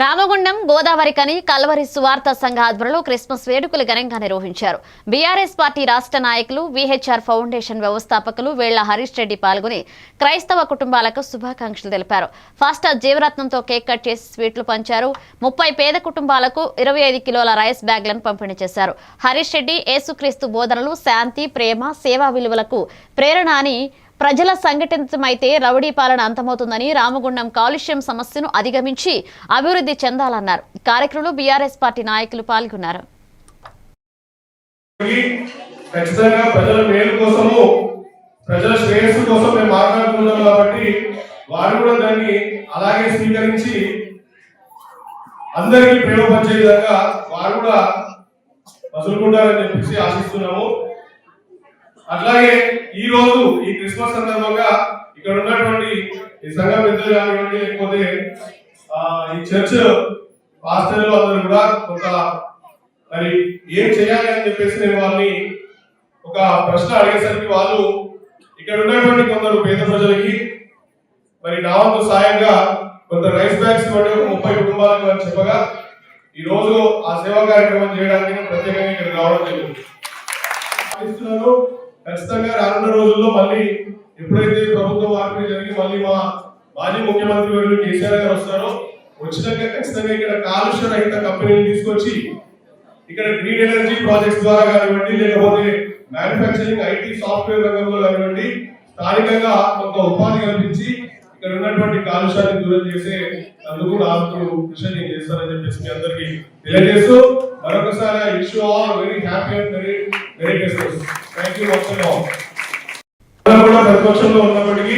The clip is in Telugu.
రామగుండం గోదావరి కని కల్వరి సువార్త సంఘ ఆధ్వర్యంలో క్రిస్మస్ వేడుకలు ఘనంగా నిర్వహించారు. బీఆర్ఎస్ పార్టీ రాష్ట్ర నాయకులు విహెచ్ఆర్ ఫౌండేషన్ వ్యవస్థాపకులు వేళ్ళ హరీష్ రెడ్డి పాల్గొని క్రైస్తవ కుటుంబాలకు శుభాకాంక్షలు తెలిపారు. ఫాస్టర్ జీవరత్నంతో కేక్ కట్ చేసి స్వీట్లు పంచారు. ముప్పై పేద కుటుంబాలకు ఇరవై ఐదు కిలోల రైస్ బ్యాగ్లను పంపిణీ చేశారు. హరీష్ రెడ్డి యేసుక్రీస్తు బోధనలు శాంతి ప్రేమ సేవా విలువలకు ప్రేరణ అని ప్రజల సంఘటితమైతే రౌడీ పాలన అంతమవుతుందని రామగుండం కాలుష్యం సమస్యను అధిగమించి అభివృద్ధి చెందాలన్నారు. కార్యక్రమంలో బీఆర్ఎస్ పార్టీ నాయకులు పాల్గొన్నారు. ఖచ్చితంగా ప్రజల మేలు కోసము ప్రజల శ్రేయస్సు కోసం మేము మాట్లాడుతున్నాం కాబట్టి వారు కూడా దాన్ని అలాగే స్వీకరించి అందరికీ ప్రేమ పంచే విధంగా వారు కూడా వదులుకుంటారని చెప్పేసి ఆశిస్తున్నాము. అట్లాగే ఈ రోజు ఈ క్రిస్మస్ సందర్భంగా ఇక్కడ ఉన్నటువంటి ఈ సంఘ పెద్దలు కానివ్వండి లేకపోతే ఈ చర్చ్ పాస్టర్లు అందరూ కూడా కొంత మరి ఏం చేయాలి అని చెప్పేసి నేను వాళ్ళని ఒక ప్రశ్న అడిగేసరికి వాళ్ళు ఇక్కడ ఉన్నటువంటి కొందరు పేద ప్రజలకి మరి నా వంతు సాయంగా కొంత రైస్ బ్యాగ్స్ ఇవ్వండి ఒక ముప్పై కుటుంబాలకు అని చెప్పగా ఈ రోజు ఆ సేవా కార్యక్రమం చేయడానికి ప్రత్యేకంగా ఇక్కడ రావడం జరిగింది. ఖచ్చితంగా రానున్న రోజుల్లో మళ్ళీ ఎప్పుడైతే ప్రభుత్వం మార్పిడి జరిగి మళ్ళీ మా మాజీ ముఖ్యమంత్రి గారు కేసీఆర్ గారు వస్తారో వచ్చినాక ఖచ్చితంగా ఇక్కడ కాలుష్య రహిత కంపెనీలు తీసుకొచ్చి ఇక్కడ గ్రీన్ ఎనర్జీ ప్రాజెక్ట్స్ ద్వారా కానివ్వండి లేకపోతే మ్యానుఫ్యాక్చరింగ్ ఐటీ సాఫ్ట్వేర్ రంగంలో కానివ్వండి స్థానికంగా కొంత ఉపాధి కల్పించి ఇక్కడ ఉన్నటువంటి కాలుష్యాన్ని దూరం చేసే అందుకు నాకు కృషి నేను చేస్తానని చెప్పేసి మీ అందరికీ తెలియజేస్తూ మరొకసారి I wish all very happy and very very thank you కూడా ప్రతిపక్షంలో ఉన్నప్పటికీ